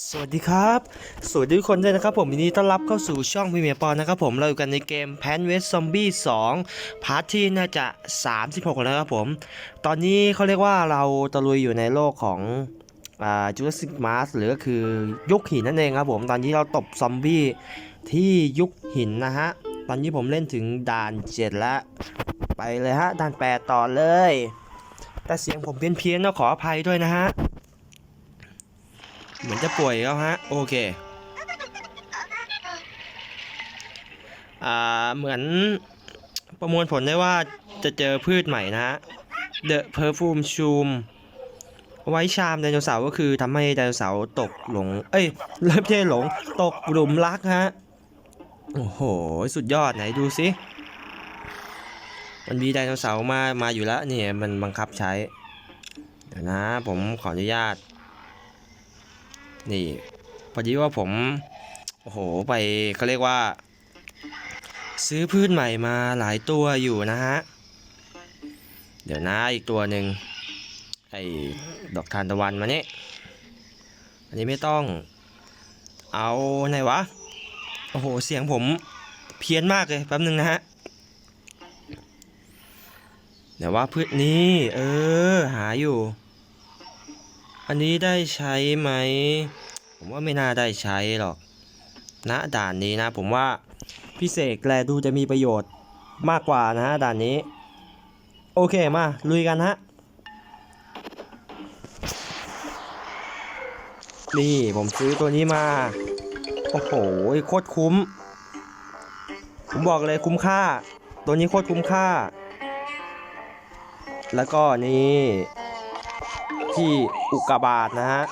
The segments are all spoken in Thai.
สวัสดีครับ สวัสดีทุกคนด้วยนะครับผมยินดีต้อนรับเข้าสู่ช่องพีเมียปอนนะครับผมเราอยู่กันในเกม p พนเวสซอมบี้2พาร์ทที่น่าจะ 36 แล้วครับผม ตอนนี้เขาเรียกว่าเราตะลุยอยู่ในโลกของจูราสสิกมาร์สหรือก็คือยุคหินนั่นเองครับผม ตอนนี้เราตบซอมบี้ที่ยุคหินนะฮะ ตอนนี้ผมเล่นถึงด่าน 7 แล้ว ไปเลยฮะด่าน 8 ต่อเลย แต่เสียงผมเพี้ยนๆก็ขออภัยด้วยนะฮะ เหมือนจะป่วยแล้วฮะ โอเค อ่า เหมือนประมวลผลได้ว่าจะเจอพืชใหม่นะฮะ The Perfume Shoom ไว้ชามไดโนเสาร์ก็คือทำให้ไดโนเสาร์ตกหลง เอ้ยเริ่มเท่หลง ตกหลุมรักฮะ โอ้โห สุดยอดไหนดูสิมันมีไดโนเสาร์มา มาอยู่แล้วเนี่ยมันบังคับใช้เดี๋ยวนะ ผมขออนุญาต นี่พอดีว่าผมโอ้โหไปเขาเรียกว่า ซื้อพืชใหม่มาหลายตัวอยู่นะฮะ เดี๋ยวนะอีกตัวหนึ่งไอ้ดอกทานตะวันมาเนี่ยอันนี้ไม่ต้องเอาไหนวะ โอ้โห เสียงผมเพี้ยนมากเลยแป๊บนึงนะฮะเดี๋ยวว่าพืชนี้ เออ หาอยู่ อันนี้ได้ใช้ไหม ผมว่าไม่น่าได้ใช้หรอกณด่านนี้นะ ผมว่าพิเศษแลดูจะมีประโยชน์มากกว่านะฮะด่านนี้ โอเคมาลุยกันฮะนี่ผมซื้อตัวนี้มา โอ้โหโคตรคุ้ม ผมบอกเลยคุ้มค่า ตัวนี้โคตรคุ้มค่า แล้วก็นี่ ที่อุกกาบาตนะฮะ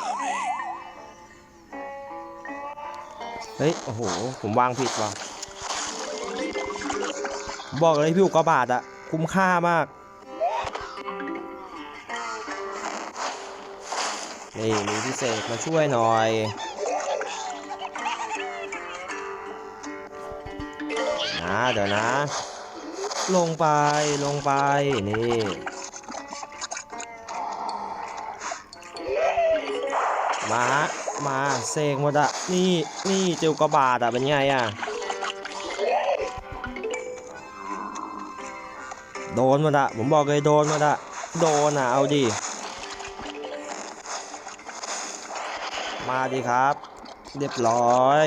เฮ้ย โอ้โห ผมวางผิดว่ะ บอกเลยพี่อุกกาบาตอะคุ้มค่ามาก นี่มีพิเศษมาช่วยหน่อยนะเดี๋ยวนะ ลงไปลงไป นี่ มามาเซงหมดอะนี่นี่เจลกระบาดอะเป็นไงอะโดนหมดอะผมบอกเลยโดนหมดอะโดนอะเอาดิมาดิครับ เรียบร้อย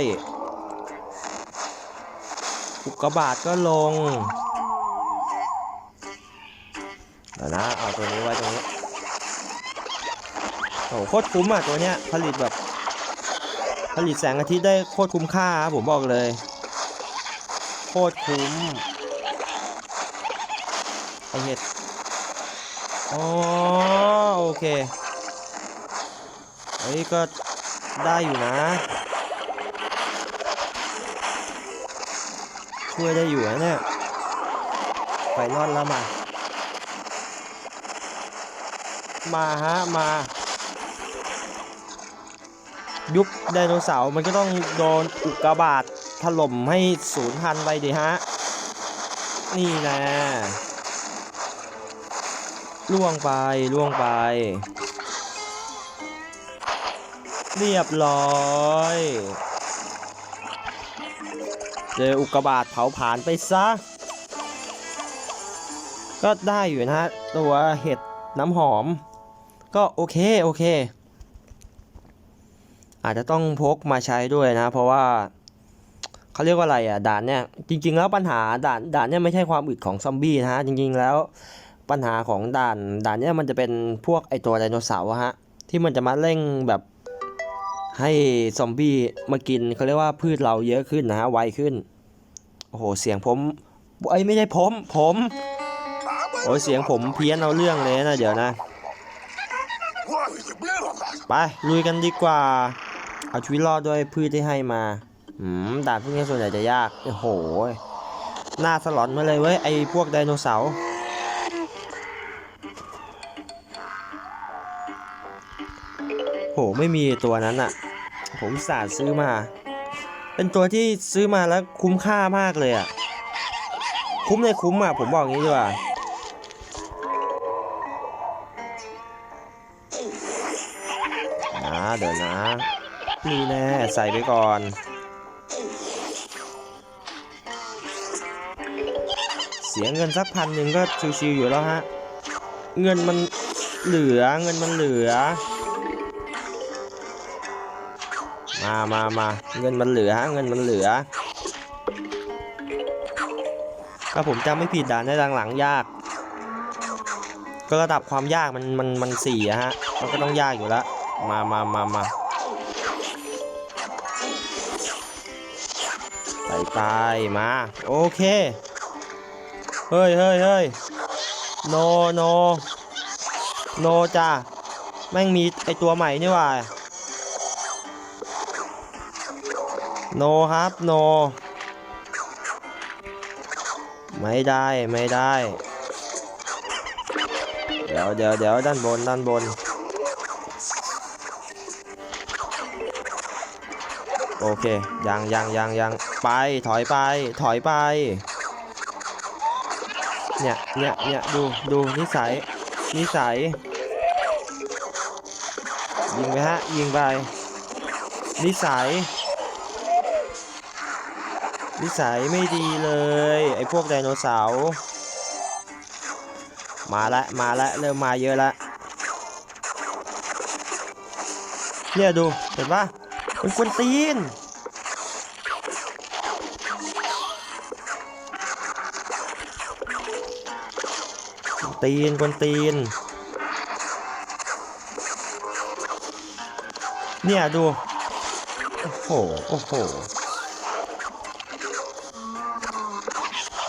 อุกกาบาตก็ลงเดี๋ยวนะเอาตัวนี้ไว้ตรงนี้ อ้โคตรคุ้มอะตัวเนี้ยผลิตแบบ ผลิตแสงอาทิตย์ได้โคตรคุ้มค่าครับผมบอกเลย โคตรคุ้มไอเห็ดอ๋อโอเคเฮ้ยก็ได้อยู่นะ ช่วยได้อยู่นะเนี่ยไปนอนแล้วมา มาฮะ มา ยุคไดโนเสาร์มันก็ต้องโดนอุกกาบาตถล่มให้สูญพันธุ์ไปดิฮะ นี่แนะล่วงไปล่วงไป เรียบร้อยเจออุกกาบาตเผาผลาญไปซะ ก็ได้อยู่นะฮะ ตัวเห็ดน้ำหอม ก็โอเค โอเค อาจจะต้องพกมาใช้ด้วยนะ เพราะว่าเขาเรียกว่าอะไรอะด่านเนี่ยจริง ๆ แล้วปัญหาด่านด่านเนี่ยไม่ใช่ความอึดของซอมบี้นะฮะจริง ๆ แล้วปัญหาของด่านด่านเนี่ยมันจะเป็นพวกไอตัวไดโนเสาร์ฮะที่มันจะมาเร่งแบบให้ซอมบี้มากินเขาเรียกว่าพืชเราเยอะขึ้นนะฮะไวขึ้นโอ้โหเสียงผมไอ้ไม่ใช่ผมผมโอ้ยเสียงผมเพี้ยนเอาเรื่องเลยนะเดี๋ยวนะ ไปลุยกันดีกว่า เอาชีวิตรอดด้วยพืชที่ให้มา อืมด่านพวกนี้ส่วนใหญ่จะยาก โอ้โห หน้าสลอนมาเลยเว้ย ไอพวกไดโนเสาร์ โห ไม่มีตัวนั้นอะผมสาห์ซื้อมา เป็นตัวที่ซื้อมาแล้วคุ้มค่ามากเลยอะคุ้มในคุ้มอะผมบอกงี้ดีกว่านะเดี๋ยวนะ นี่แน่ใส่ไปก่อน เสียเงินสักพันหนึ่งก็ชิวๆอยู่แล้วฮะ เงินมันเหลือเงินมันเหลือ มามามาเงินมันเหลือฮะเงินมันเหลือถ้าผมจำไม่ผิดด่านในหลังๆยาก ก็ระดับความยากมันมันมันสี่อะฮะ มันก็ต้องยากอยู่แล้ว มามามามา ไปมา โอเค เฮ้ยเฮ้ยเฮ้ยโนโนโนจ้าแม่งมีไอตัวใหม่นี่ว่าโนครับโน ไม่ได้ไม่ได้ เดี๋ยวเดี๋ยวเดี๋ยวด้านบนด้านบน โอเคยังยังยังยังไปถอยไปถอยไป เนี่ยเนี่ยเนี่ยดูดูนิสัยนิสัย ยิงไปฮะ ยิงไป นิสัย นิสัยไม่ดีเลย ไอ้พวกไดโนเสาร์มาละมาละเริ่มมาเยอะละเนี่ยดูเห็นปะ มันกวนตีนตีนกวนตีน เนี่ย ดู โอ้โห โอ้โห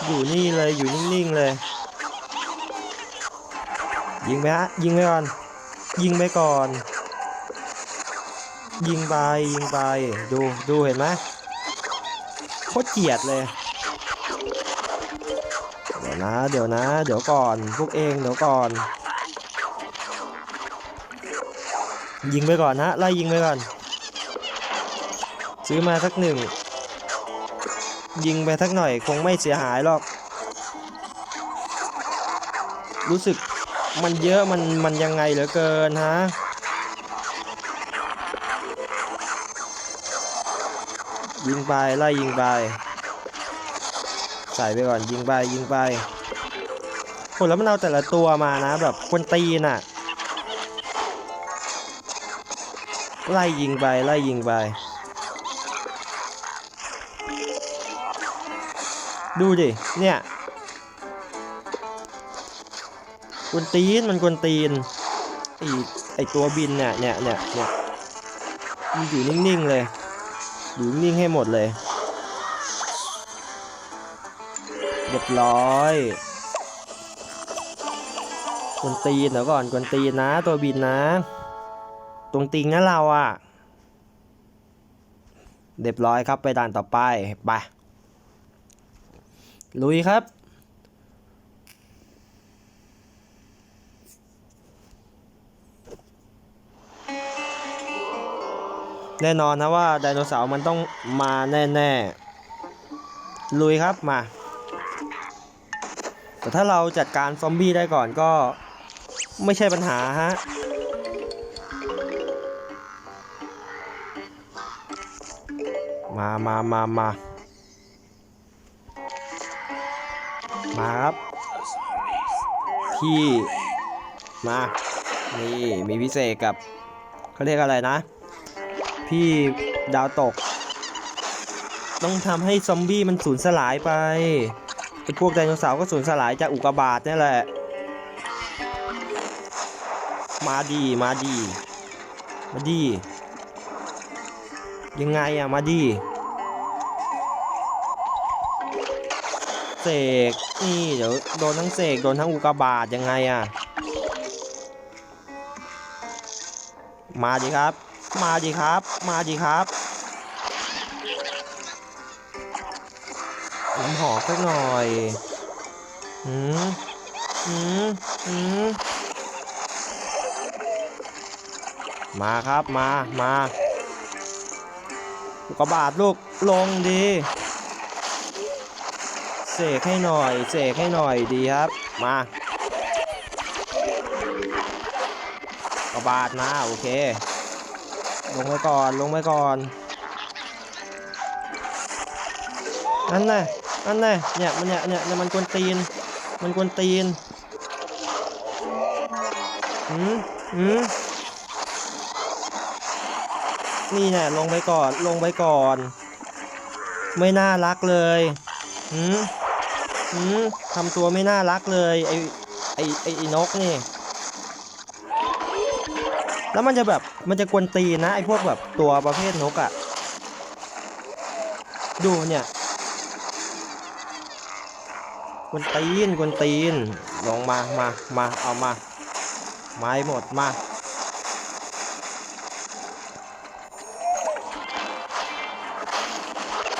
อยู่นี่เลย อยู่นิ่ง ๆ เลย ยิงไปฮะยิงไปก่อน ยิงไปก่อน ยิงไปยิงไปดูดูเห็นไหมโคตรเกลียดเลย เดี๋ยวนะ เดี๋ยวนะ เดี๋ยวก่อนพวกเองเดี๋ยวก่อน ยิงไปก่อนฮะไล่ยิงไปก่อน ซื้อมาสักหนึ่ง ยิงไปสักหน่อยคงไม่เสียหายหรอก รู้สึกมันเยอะมันมันยังไงเหลือเกินฮะ ยิงไปไล่ยิงไปใส่ไปก่อนยิงไปยิงไปโหแล้วมันเอาแต่ละตัวมานะ แบบควนตีนอะไล่ยิงไปไล่ยิงไปดูดิ เนี่ยกวนตีน มันกวนตีน ไอไอตัวบินเนี่ย เนี่ยเนี่ยเนี่ยมันอยู่นิ่ง ๆ เลย อยู่นิ่งให้หมดเลยเรียบร้อยกวนตีนเดี๋ยวก่อนกวนตีนนะตัวบินนะ ตรงติงนะเราอะเรียบร้อยครับไปด่านต่อไปไปลุยครับ แน่นอนนะว่าไดโนเสาร์มันต้องมาแน่ๆ ลุยครับมา แต่ถ้าเราจัดการซอมบี้ได้ก่อนก็ไม่ใช่ปัญหาฮะมามามามามาครับพี่ มา นี่ มีพิเศษกับเขาเรียกอะไรนะ พี่ดาวตก ต้องทำให้ซอมบี้มันสูญสลายไปไอ้พวกไดโนเสาร์ก็สูญสลายจากอุกกาบาตนี่แหละ มาดีมาดี มาดี ยังไงอะมาดีเสกนี่เดี๋ยวโดนทั้งเสกโดนทั้งอุกกาบาตยังไงอะมาดีครับ มาดีครับ มาดีครับน้ำหอมสักหน่อยหืมหืมหืมมาครับ มา มาอุกบาตลูก ลงดี เสกให้หน่อย เสกให้หน่อยดีครับ มากระบาดนะโอเค ลงไปก่อนลงไปก่อนนั่นแหละนั่นแหละเนี่ยมันเนี่ยเนี่ยมันกวนตีน มันกวนตีนหืมหืมนี่แน่ลงไปก่อนลงไปก่อน ไม่น่ารักเลยหืมหืมทำตัวไม่น่ารักเลยไอไอไอไอนกนี่ แล้วมันจะแบบมันจะกวนตีนะไอพวกแบบตัวประเภทนกอะ่ะ ดูเนี่ย กวนตีนกวนตีน ลงมามามาเอามา ไม้หมดมา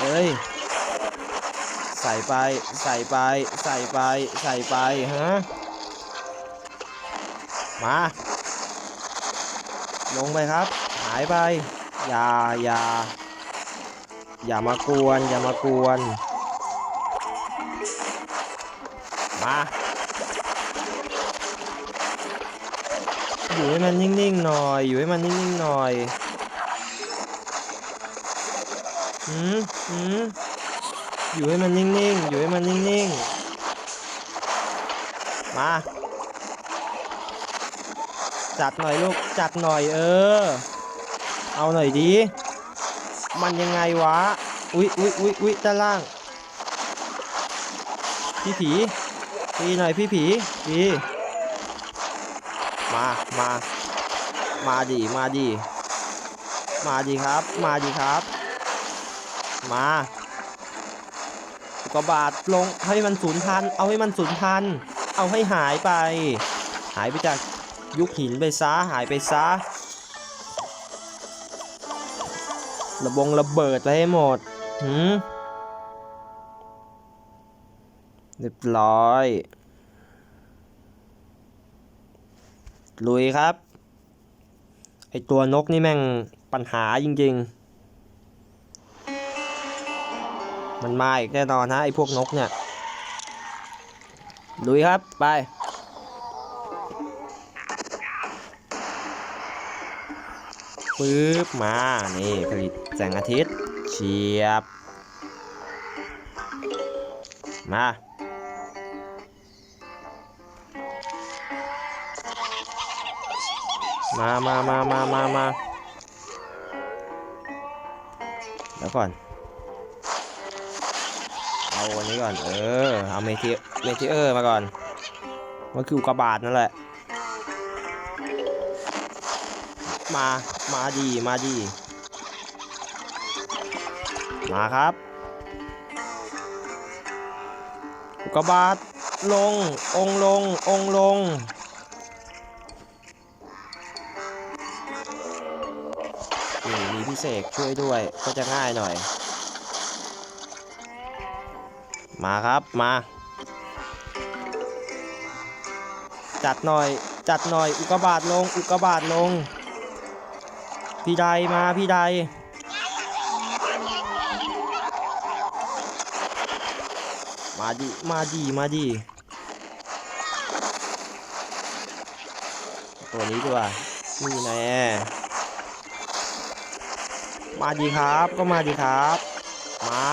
เอ้ยใส่ไปใส่ไปใส่ไปใส่ไปฮะมา ลงไปครับ หายไป อย่าอย่าอย่ามากวน อย่ามากวน มาอยู่ให้มันนิ่งๆหน่อย อยู่ให้มันนิ่งๆหน่อยหืมหืมอยู่ให้มันนิ่งๆ อยู่ให้มันนิ่งๆ มา จัดหน่อยลูก จัดหน่อยเออ เอาหน่อยดี มันยังไงวะ อุ๊ยอุ๊ยอุ๊ยอุ๊ยด้านล่าง พี่ผีพีหน่อยพี่ผีพีมา มา มาดิมาดิมาดิครับ มาดิครับ มาอุกบาตลงให้มันสูญพันธุ์เอาให้มันสูญพันธุ์เอาให้หายไป หายไปจาก ยุคหินไปซะหายไปซะระบงระเบิดไปให้หมดหืมเรียบร้อย ลุยครับ ไอตัวนกนี่แม่งปัญหาจริงๆ มันมาอีกแน่นอนฮะไอพวกนกเนี่ย ลุยครับ ไป ปึ๊บมา นี่ผลิตแสงอาทิตย์เฉียบ มามามามามามามาแล้วก่อน เอาอันนี้ก่อน เออ เอาเมทิเมทิเออร์มาก่อน มันคืออุกกาบาตนั่นแหละ มา มาดีมาดี มาครับอุกบาตลง องลง องลง นี่มีพิเศษช่วยด้วย ก็จะง่ายหน่อย มาครับ มา จัดหน่อย จัดหน่อย อุกบาตลง อุกบาตลง พี่ใดมาพี่ใดมาดิมาดีมาดีตัวนี้ดีกว่านี่แน่มาดีครับก็มาดีครับ มา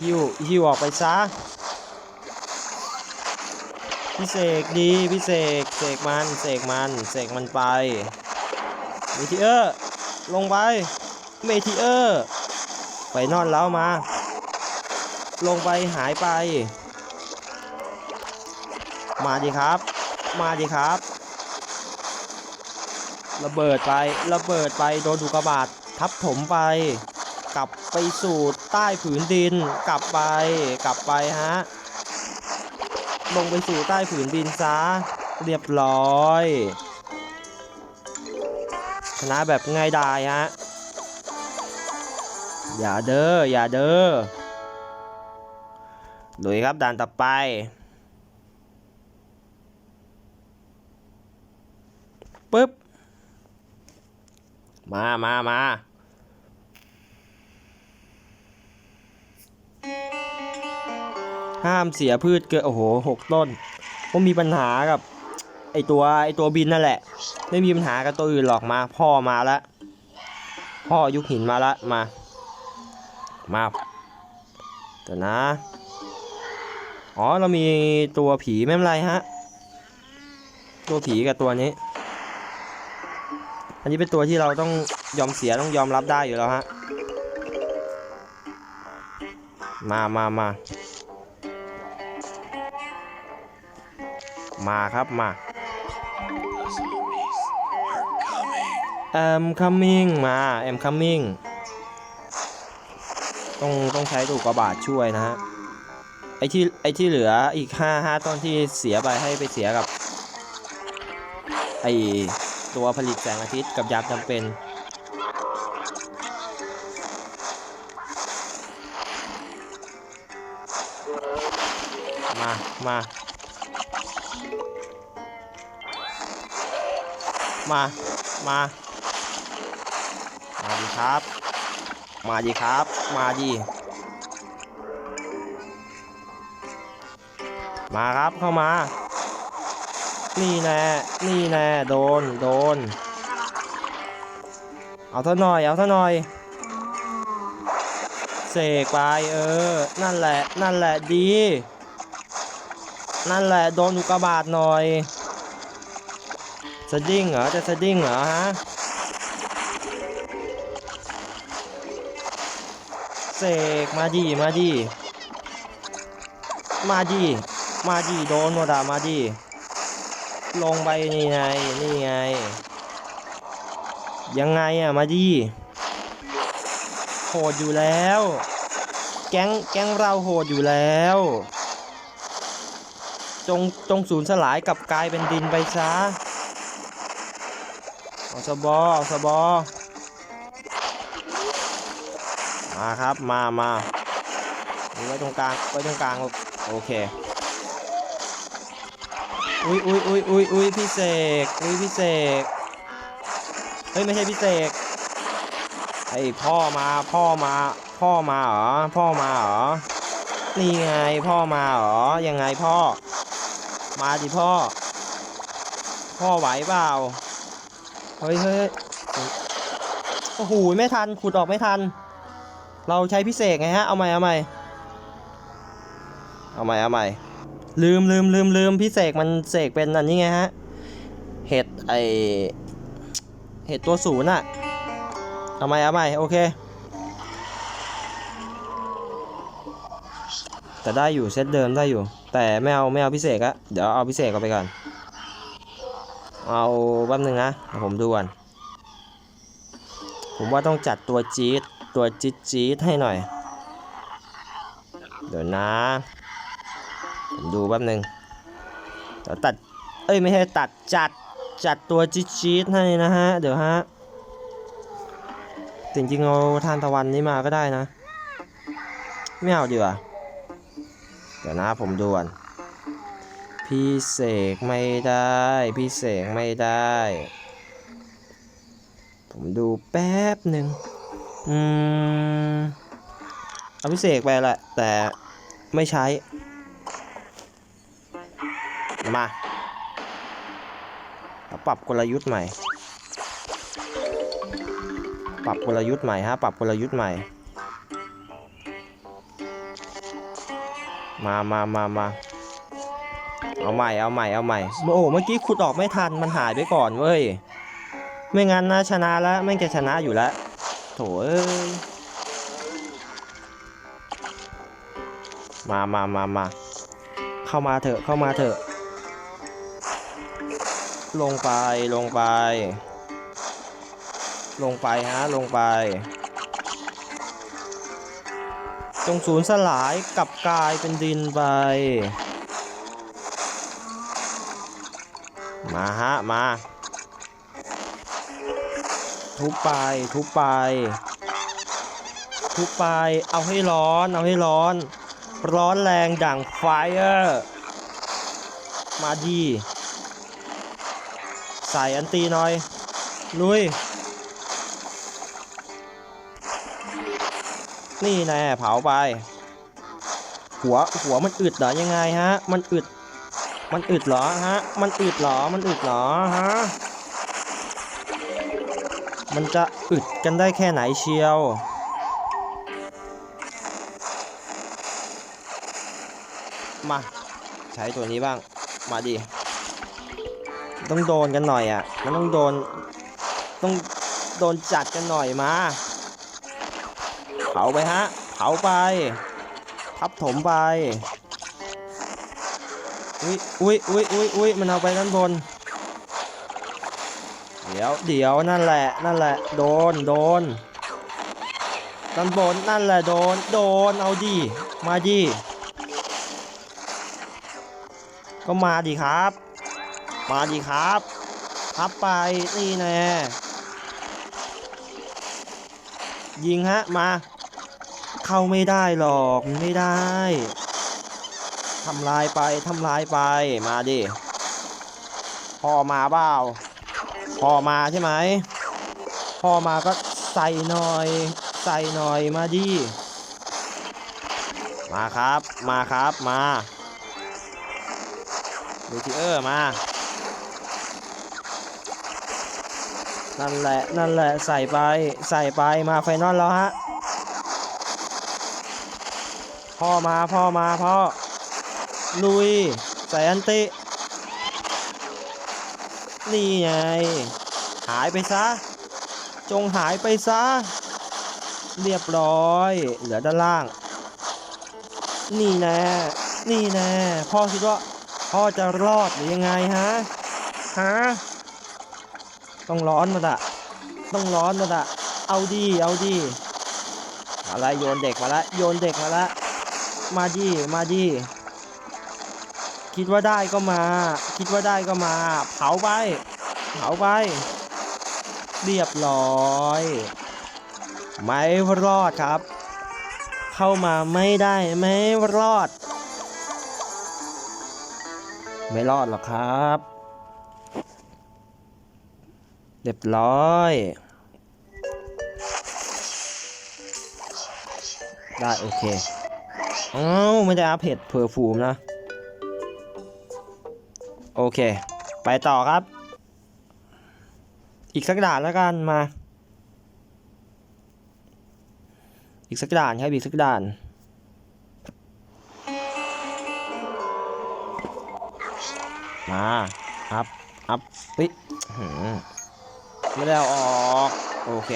ฮิวฮิวออกไปซะ พี่เสกดีพี่เสกเสกมันเสกมันเสกมันไปเมทิเออร์ลงไปเมทิเออร์ไปนอนแล้วมา ลงไปหายไป มาดีครับ มาดีครับ ระเบิดไประเบิดไปโดนถูกกระบาดทับถมไปกลับไปสู่ใต้ผืนดิน กลับไป กลับไปฮะ ลงไปสู่ใต้ผืนดินซะ เรียบร้อย ชนะแบบง่ายดายฮะ อย่าเด้อ อย่าเด้อลุยครับด่านต่อไปปึ๊บ มามามา ห้ามเสียพืชเกินโอ้โหหกต้นผมมีปัญหากับไอตัวไอตัวบินนั่นแหละ ไม่มีปัญหากับตัวอื่นหรอกมา พ่อมาละพ่อยุคหินมาละมา มาเดี๋ยวนะ อ๋อเรามีตัวผีไม่เป็นไรฮะ ตัวผีกับตัวนี้ อันนี้เป็นตัวที่เราต้องยอมเสียต้องยอมรับได้อยู่แล้วฮะ มามามา มาครับมา I'm coming มา I'm coming ต้องต้องใช้ถูกกระบาดช่วยนะฮะ ไอที่ไอที่เหลืออีกห้าห้าต้นที่เสียไปให้ไปเสียกับ ไอตัวผลิตแสงอาทิตย์กับยามจำเป็น มา มา มา มา มาดีครับ มาดีครับ มาดี มาครับเข้ามา นี่แน่ นี่แน่ โดน โดน เอาเท่าหน่อย เอาเท่าหน่อย เสกไปเออ นั่นแหละ นั่นแหละดี นั่นแหละ โดนอุกกาบาตหน่อย สดิ้งเหรอ จะสดิ้งเหรอฮะเสกมาดีมาดี มาดี มาดีโดนหมดอะมาดี ลงไปนี่ไง นี่ไง ยังไงอะมาดีโหดอยู่แล้ว แก๊งแก๊งเราโหดอยู่แล้ว จงจงสูญสลายกับกลายเป็นดินไปซะ อาสบอเอาสบอมาครับมามาไว้ตรงกลางไว้ตรงกลางโอเคอุ้ยอุ้ยอุ้ยอุ้ยอุ้ยพี่เสกอุ้ยพี่เสกเฮ้ยไม่ใช่พี่เสกไอพ่อมาพ่อมาพ่อมาเหรอพ่อมาเหรอนี่ไงพ่อมาเหรอยังไงพ่อ มาดิพ่อ พ่อไหวเปล่า เฮ้ยเฮ้ยโอ้โหไม่ทันขุดออกไม่ทัน เราใช้พิเศษไงฮะ เอาใหม่เอาใหม่เอาใหม่เอาใหม่ลืมลืมลืมลืมพิเศษมันเสกเป็นอันนี้ไงฮะ เห็ดไอเห็ดตัวศูนย์อะเอาใหม่เอาใหม่โอเคแต่ได้อยู่เซตเดิมได้อยู่ แต่ไม่เอาไม่เอาพิเศษอะเดี๋ยวเอาพิเศษเอาไปก่อน เอาแป๊บนึงนะผมดูก่อนผมว่าต้องจัดตัวจี๊ดตัวจี๊ดจี๊ดให้หน่อย เดี๋ยวนะ ผมดูแป๊บนึงเดี๋ยวตัด เอ้ยไม่ใช่ตัดจัดจัดตัวจี๊ดจี๊ดให้นะฮะ เดี๋ยวฮะจริงๆเอาทานตะวันนี้มาก็ได้นะ ไม่เอาดีกว่า เดี๋ยวนะผมดูก่อน พี่เสกไม่ได้ พี่เสกไม่ได้ ผมดูแป๊บหนึ่งอืมเอาพิเศษไปแหละแต่ไม่ใช้มาเราปรับกลยุทธ์ใหม่ ปรับกลยุทธ์ใหม่ฮะ ปรับกลยุทธ์ใหม่ มามามามา เอาใหม่เอาใหม่เอาใหม่โอ้โหเมื่อกี้ขุดออกไม่ทันมันหายไปก่อนเว้ยไม่งั้นนะชนะแล้วไม่งจะชนะอยู่แล้วโถเอ้ยมามามามาเข้ามาเถอะเข้ามาเถอะ ลงไปลงไป ลงไปฮะลงไป จงสูญสลายกลับกลายเป็นดินไป มาฮะ มา ทุบไป ทุบไป ทุบไป เอาให้ร้อน เอาให้ร้อน ร้อนแรงดั่งไฟเออร์ มาดี ใส่อันตีหน่อย ลุย นี่แน่เผาไป หัว หัวมันอึดเหรอยังไงฮะ มันอึด มันอึดเหรอฮะ มันอึดเหรอ มันอึดเหรอฮะ มันจะอึดกันได้แค่ไหนเชียว มา ใช้ตัวนี้บ้าง มาดิ ต้องโดนกันหน่อยอะ มันต้องโดน ต้องโดนจัดกันหน่อยมา เผาไปฮะ เผาไป ทับถมไป อุ้ยอุ้ยอุ้ยอุ้ยอุ้ยมันเอาไปด้านบน เดี๋ยวเดี๋ยวนั่นแหละ นั่นแหละ โดน โดน ด้านบน นั่นแหละ โดน โดน เอาดิ มาดิ ก็มาดิครับ มาดิครับทับไป นี่แน่ยิงฮะ มา เข้าไม่ได้หรอก ไม่ได้ ทำลายไปทำลายไปมาดิพอมาเปล่าพอมาใช่ไหมพอมาก็ใส่หน่อย ใส่หน่อยมาดิมาครับมาครับมาดูทีเออร์มา นั่นแหละนั่นแหละใส่ไปใส่ไปมาไฟนอลแล้วฮะพ่อมาพ่อมาพ่อ ลุย ใส่อันติ นี่ไง หายไปซะ จงหายไปซะ เรียบร้อย เหลือด้านล่าง นี่แน่นี่แน่พ่อคิดว่าพ่อจะรอดหรือยังไงฮะ ฮะ ต้องร้อนมาละต้องร้อนมาละเอาดี เอาดีอะไรโยนเด็กมาละ โยนเด็กมาละ มาดี มาดี คิดว่าได้ก็มา คิดว่าได้ก็มา เผาไป เผาไป เรียบร้อย ไม่รอดครับ เข้ามาไม่ได้ไม่รอด ไม่รอดหรอกครับ เรียบร้อยได้โอเคอ้าวไม่ได้อัพเพจเพอร์ฟูมนะ โอเค ไปต่อครับ อีกสักด่านแล้วกันมา อีกสักด่านครับอีกสักด่านมาอัพอัพเฮ้ยไม่ได้เอาออก โอเค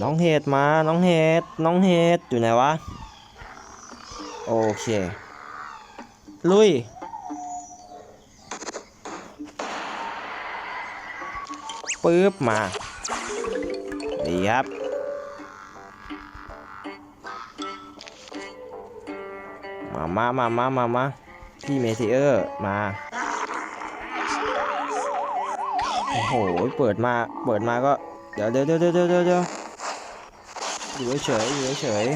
น้องเฮดมา น้องเฮดน้องเฮดอยู่ไหนวะ โอเค ลุย ปึ๊บมา ดีครับ มามามามามามาพี่เมทิเออร์มา โอ้โห เปิดมา เปิดมาก็ เดี๋ยวเดี๋ยวเดี๋ยวเดี๋ยวเดี๋ยวเดี๋ยวอยู่เฉยอยู่เฉย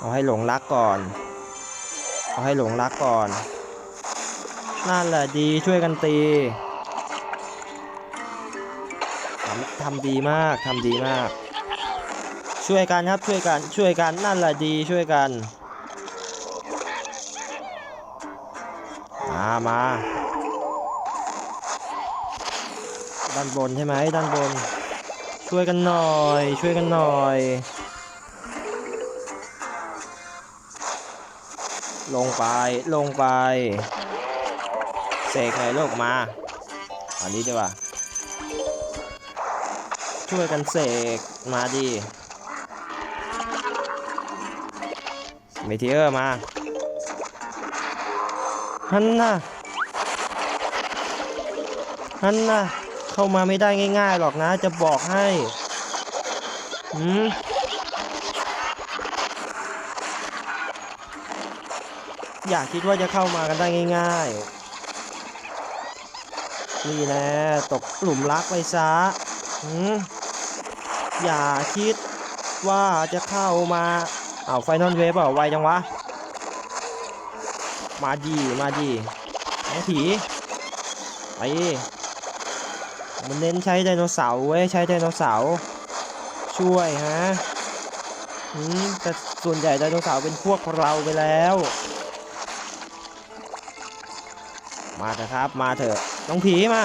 เอาให้หลงรักก่อน เอาให้หลงรักก่อน นั่นแหละดีช่วยกันตีทำทำดีมากทำดีมาก ช่วยกันครับช่วยกันช่วยกันนั่นแหละดีช่วยกันมามาด้านบนใช่ไหมด้านบน ช่วยกันหน่อย ช่วยกันหน่อย ลงไปลงไปเสกหน่อยลูกมา อันนี้ดีกว่าช่วยกันเสกมาดิเมทีเออร์มาฮันน่ะฮันน่ะเข้ามาไม่ได้ง่ายๆหรอกนะจะบอกให้หืม อยากคิดว่าจะเข้ามากันได้ง่าย ๆ นี่แนะตกหลุมรักไปซะอย่าคิดว่าจะเข้ามาเอาไฟนอลเวฟเปล่าไวจังวะ มาดีมาดีน้องผีไปมันเน้นใช้ไดโนเสาร์เว้ยใช้ไดโนเสาร์ช่วยฮะอืมแต่ส่วนใหญ่ไดโนเสาร์เป็นพวกเราไปแล้ว มาเถอะครับ มาเถอะต้องผีมา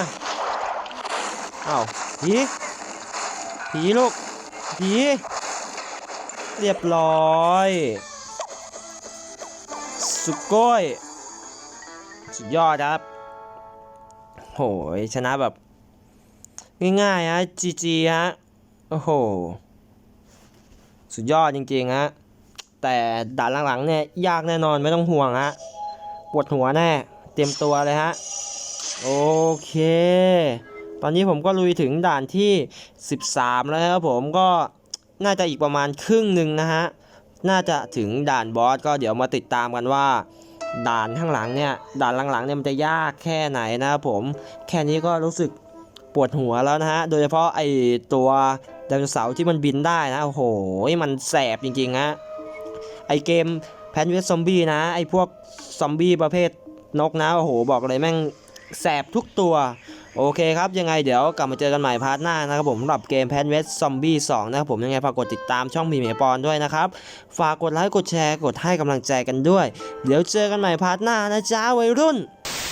เอ้าผีผีลูกผีเรียบร้อย สุโก้ยสุดยอดครับโหยชนะแบบ ง่ายๆฮะจีจีฮะโอ้โห สุดยอดจริงๆฮะแต่ด่านหลังๆเนี่ยยากแน่นอนไม่ต้องห่วงฮะปวดหัวแน่ เตรียมตัวเลยฮะ โอเค ตอนนี้ผมก็ลุยถึงด่านที่ 13 แล้วครับผมก็น่าจะอีกประมาณครึ่งหนึ่งนะฮะ น่าจะถึงด่านบอสก็เดี๋ยวมาติดตามกันว่า ด่านข้างหลังเนี่ย ด่านหลังๆเนี่ยมันจะยากแค่ไหนนะครับผม แค่นี้ก็รู้สึกปวดหัวแล้วนะฮะ โดยเฉพาะไอตัวไดโนเสาร์ที่มันบินได้นะ โอ้โห มันแสบจริงๆฮะ ไอเกมแพนเวสซอมบี้นะ ไอพวกซอมบี้ประเภท นกนะโอ้โหบอกเลยแม่งแสบทุกตัว โอเคครับ ยังไงเดี๋ยวกลับมาเจอกันใหม่พาร์ทหน้านะครับผมสำหรับเกมแพนเวสซอมบี้2นะครับผมยังไงฝากกดติดตามช่องพีเมปอนด้วยนะครับ ฝากกดไลค์กดแชร์กดให้กำลังใจกันด้วย เดี๋ยวเจอกันใหม่พาร์ทหน้านะจ้าวัยรุ่น